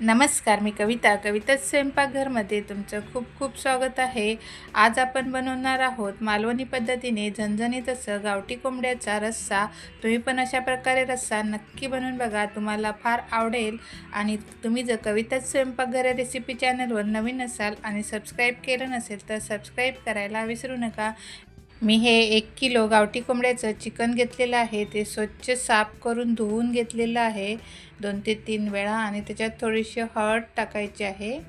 नमस्कार मी कविता. कविता स्वयंपाकघरमध्ये तुमचं खूप खूप स्वागत आहे. आज आपण बनवणार आहोत मालवणी पद्धतीने झणझणीत असं गावठी कोंबड्याचा रस्सा. तुम्ही पण अशा प्रकारे रस्सा नक्की बनवून बघा. तुम्हाला फार आवडेल. आणि तुम्ही जर कविता स्वयंपाकघर या रेसिपी चॅनलवर नवीन असाल आणि सबस्क्राईब केलं नसेल तर सबस्क्राईब करायला विसरू नका. मी हे एक किलो गावठी कोंबड्याचं चिकन घेतलेलं आहे ते स्वच्छ साफ करून धुवून घेतलेलं आहे. दोन ते तीन वेळा आणि त्याच्यात थोडीशी हळद टाकायची आहे.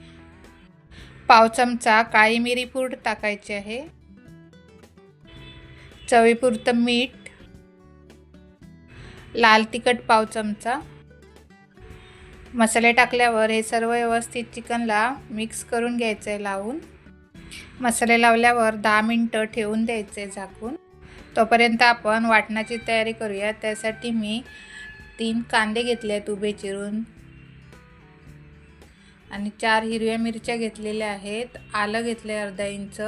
पाव चमचा काळी मिरी पूड टाकायची आहे. चवीपुरतं मीठ. लाल तिखट पाव चमचा. मसाले टाकल्यावर हे सर्व व्यवस्थित चिकनला मिक्स करून घ्यायचं आहे लावून. मसाले लावल्यावर दहा मिनटं ठेवून द्यायचे झाकून. तोपर्यंत आपण वाटणाची तयारी करूया. त्यासाठी मी तीन कांदे घेतले आहेत उभे चिरून. आणि चार हिरव्या मिरच्या घेतलेल्या आहेत. आलं घेतलं आहे अर्धा इंच.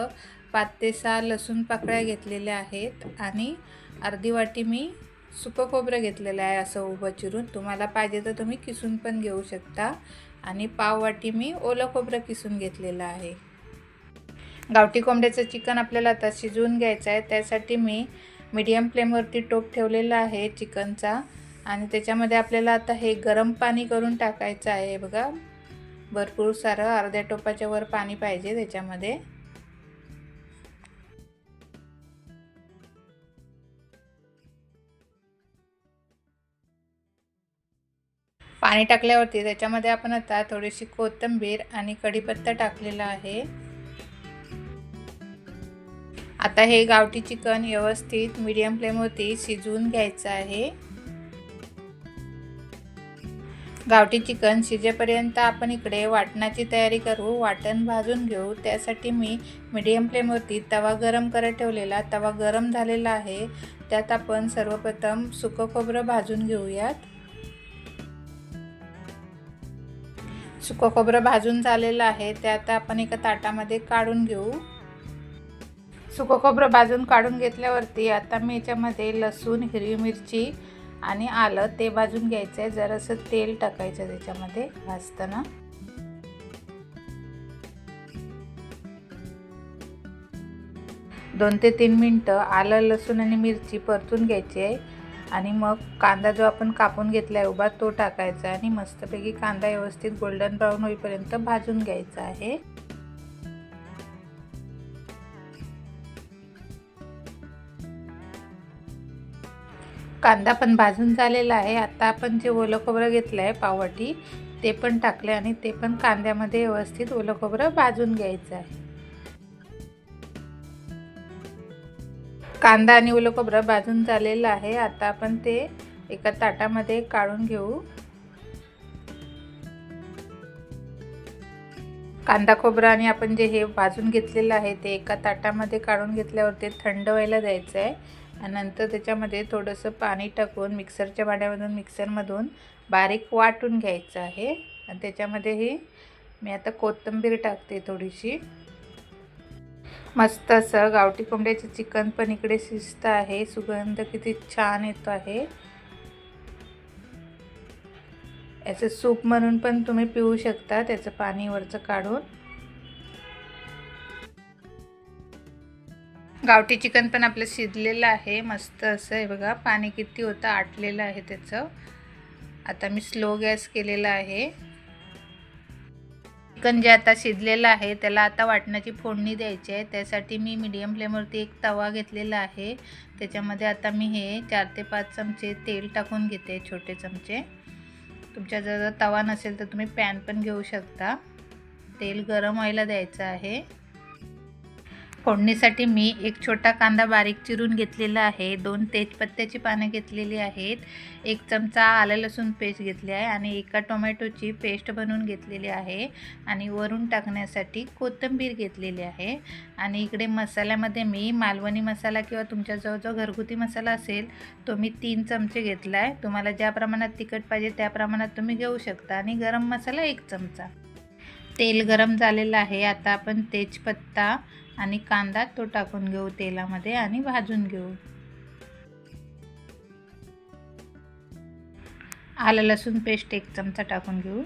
पाच ते सहा लसूण पाकळ्या घेतलेल्या आहेत. आणि अर्धी वाटी मी सुकं खोबरं घेतलेलं आहे असं उभं चिरून. तुम्हाला पाहिजे तर तुम्ही किसून पण घेऊ शकता. आणि पाव वाटी मी ओलं खोबरं किसून घेतलेलं आहे. गावठी कोंबड्याचं चिकन आपल्याला आता शिजवून घ्यायचं आहे. त्यासाठी मी मीडियम फ्लेमवरती टोप ठेवलेला आहे चिकनचा. आणि त्याच्यामध्ये आपल्याला आता हे गरम पाणी करून टाकायचं आहे बघा. भरपूर सारं अर्ध्या टोपाच्या वर पाणी पाहिजे त्याच्यामध्ये. पाणी टाकल्यावरती त्याच्यामध्ये आपण आता थोडीशी कोथिंबीर आणि कढीपत्ता टाकलेला आहे. आता हे गावठी चिकन व्यवस्थित मीडियम फ्लेमवरती शिजवून घ्यायचं आहे. गावठी चिकन शिजेपर्यंत आपण इकडे वाटणाची तयारी करू. वाटण भाजून घेऊ. त्यासाठी मी मीडियम फ्लेमवरती तवा गरम करत ठेवलेला तवा गरम झालेला आहे. त्यात आपण सर्वप्रथम सुकं खोबरं भाजून घेऊयात. सुकं खोबरं भाजून झालेलं आहे. त्यात आपण एका ताटामध्ये काढून घेऊ. सुकं खोबरं भाजून काढून घेतल्यावरती आता मी याच्यामध्ये लसूण हिरवी मिरची आणि आलं ते भाजून घ्यायचं आहे जरासं तेल टाकायचं त्याच्यामध्ये भाजताना. दोन ते तीन मिनटं आलं लसूण आणि मिरची परतून घ्यायची आहे. आणि मग कांदा जो आपण कापून घेतला आहे उभा तो टाकायचा आणि मस्तपैकी कांदा व्यवस्थित गोल्डन ब्राऊन होईपर्यंत भाजून घ्यायचा आहे. कांदा पण भाजून झालेला आहे. आता आपण जे ओलं खोबरं घेतलं आहे पावटी ते पण टाकले आणि ते पण कांद्यामध्ये व्यवस्थित ओलं खोबरं भाजून घ्यायचं आहे. कांदा आणि ओलं खोबरं भाजून झालेलं आहे. आता आपण ते एका ताटामध्ये काढून घेऊ. कांदा खोबरं आणि आपण जे हे भाजून घेतलेलं आहे ते एका ताटामध्ये काढून घेतल्यावर ते थंड व्हायला द्यायचं आहे आणि नंतर त्याच्यामध्ये थोडंसं पाणी टाकून मिक्सरच्या भांड्यामधून मिक्सरमधून बारीक वाटून घ्यायचं आहे. आणि त्याच्यामध्येही मी आता कोथिंबीर टाकते थोडीशी. मस्त असं गावठी कोंबड्याचं चिकन पण इकडे शिजत आहे. सुगंध किती छान येतो आहे. याचं सूप म्हणून पण तुम्ही पिऊ शकता त्याचं पाणी वरचं काढून. गावठी चिकन पण आपलं शिजलेलं आहे मस्त असं आहे बघा. पाणी किती होतं आटलेलं आहे त्याचं. आता मी स्लो गॅस केलेला आहे. चिकन जे आता शिजलेलं आहे त्याला आता वाटण्याची फोडणी द्यायची आहे. त्यासाठी मी मीडियम फ्लेमवरती एक तवा घेतलेला आहे. त्याच्यामध्ये आता मी हे चार ते पाच चमचे तेल टाकून घेते छोटे चमचे. तुमच्या जर तवा नसेल तर तुम्ही पॅन पण घेऊ शकता. तेल गरम व्हायला द्यायचं आहे. फोडणीसाठी मी एक छोटा कांदा बारीक चिरून घेतलेला आहे. दोन तेजपत्त्याची पानं घेतलेली आहेत. एक चमचा आलं लसूण पेस्ट घेतली आहे आणि एका टोमॅटोची पेस्ट बनवून घेतलेली आहे आणि वरून टाकण्यासाठी कोथिंबीर घेतलेली आहे. आणि इकडे मसाल्यामध्ये मी मालवणी मसाला किंवा तुमच्याजवळ जो घरगुती मसाला असेल तो मी तीन चमचे घेतला आहे तुम्हाला ज्या प्रमाणात तिखट पाहिजे त्या प्रमाणात तुम्ही घेऊ शकता आणि गरम मसाला एक चमचा. तेल गरम झालेलं आहे. आता आपण तेजपत्ता आणि कांदा तो टाकून घेऊ तेलामध्ये आणि भाजून घेऊ. आलं लसूण पेस्ट एक चमचा टाकून घेऊ.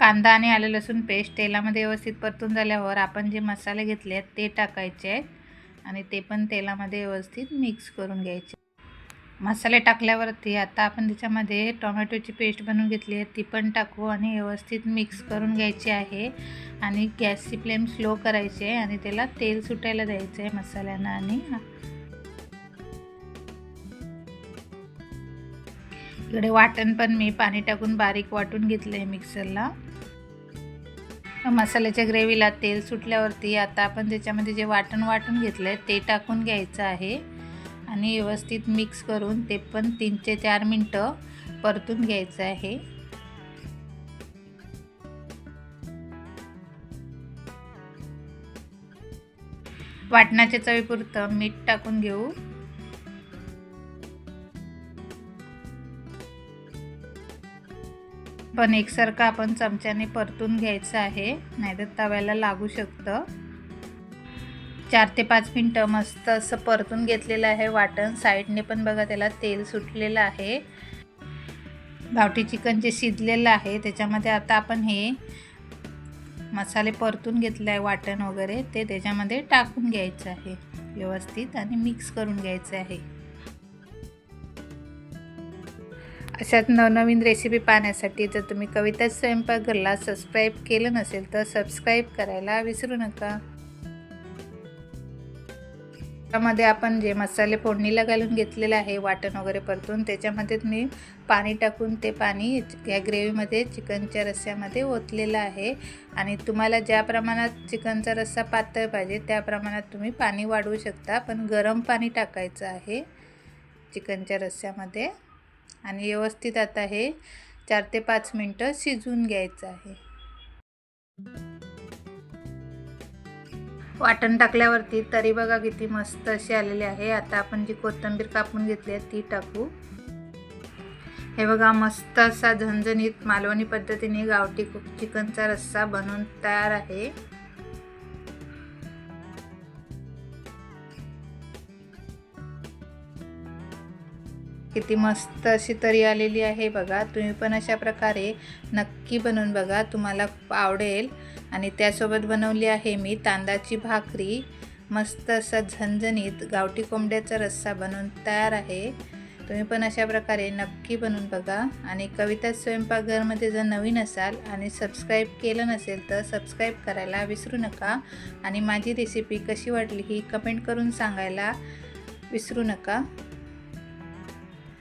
कांदा आणि आलं लसूण पेस्ट तेलामध्ये व्यवस्थित परतून झाल्यावर आपण जे मसाले घेतले आहेत ते टाकायचे आहेत आणि ते पण तेलामध्ये व्यवस्थित मिक्स करून घ्यायचे मसाले टाकल्यावरती आता आपण त्याच्यामध्ये टोमॅटोची पेस्ट बनवून घेतली आहे. ती पण टाकू आणि व्यवस्थित मिक्स करून घ्यायची आहे. आणि गॅसची फ्लेम स्लो करायची आहे आणि त्याला तेल सुटायला द्यायचं आहे मसाल्यांना आणि इकडे वाटण पण मी पाणी टाकून बारीक वाटून घेतलं आहे मिक्सरला. मसाल्याच्या ग्रेव्हीला तेल सुटल्यावरती आता आपण त्याच्यामध्ये जे वाटण वाटून घेतलं आहे ते टाकून घ्यायचं आहे. आणि व्यवस्थित मिक्स करून ते पण तीन ते चार मिनटं परतून घ्यायचं आहे. वाटणाच्या चवीपुरतं मीठ टाकून घेऊ. पण एकसारखं आपण चमच्याने परतून घ्यायचं आहे नाहीतर तव्याला लागू शकतं. चार ते पाच मिनटं मस्त असं परतून घेतलेलं आहे वाटण. साईडने पण बघा त्याला तेल सुटलेलं आहे. गावठी चिकन जे शिजलेलं आहे त्याच्यामध्ये आता आपण हे मसाले परतून घेतले आहे वाटण वगैरे. ते त्याच्यामध्ये टाकून घ्यायचं आहे व्यवस्थित आणि मिक्स करून घ्यायचं आहे. अशात नवनवीन रेसिपी पाहण्यासाठी जर तुम्ही कविता स्वयंपाकघरला सबस्क्राईब केलं नसेल तर सबस्क्राईब करायला विसरू नका. त्यामध्ये आपण जे मसाले फोडणीला घालून घेतलेलं आहे वाटण वगैरे परतून त्याच्यामध्ये मी पाणी टाकून ते पाणी या ग्रेव्हीमध्ये चिकनच्या रस्स्यामध्ये ओतलेलं आहे. आणि तुम्हाला ज्या प्रमाणात चिकनचा रस्सा पातळ पाहिजे त्या प्रमाणात तुम्ही पाणी वाढवू शकता. पण गरम पाणी टाकायचं आहे चिकनच्या रस्स्यामध्ये आणि व्यवस्थित आता हे चार ते पाच मिनटं शिजवून घ्यायचं आहे. वाटण टाकल्यावरती तरी बघा किती मस्त अशी आलेली आहे. आता आपण जी कोथिंबीर कापून घेतली आहे ती टाकू. हे बघा मस्त असा झणझणीत मालवणी पद्धतीने गावठी चिकनचा रस्सा बनवून तयार आहे. किती मस्त अशी तरी आलेली आहे बघा. तुम्ही पण अशा प्रकारे नक्की बनवून बघा. तुम्हाला आवडेल. आणि त्यासोबत बनवली आहे मी तांदळाची भाकरी. मस्त असा झणझणीत गावठी कोंबड्याचा रस्सा बनवून तयार आहे. तुम्ही पण अशा प्रकारे नक्की बनवून बघा. आणि कविता स्वयंपाकघरमध्ये जर नवीन असाल आणि सबस्क्राईब केलं नसेल तर सबस्क्राईब करायला विसरू नका. आणि माझी रेसिपी कशी वाटली ही कमेंट करून सांगायला विसरू नका.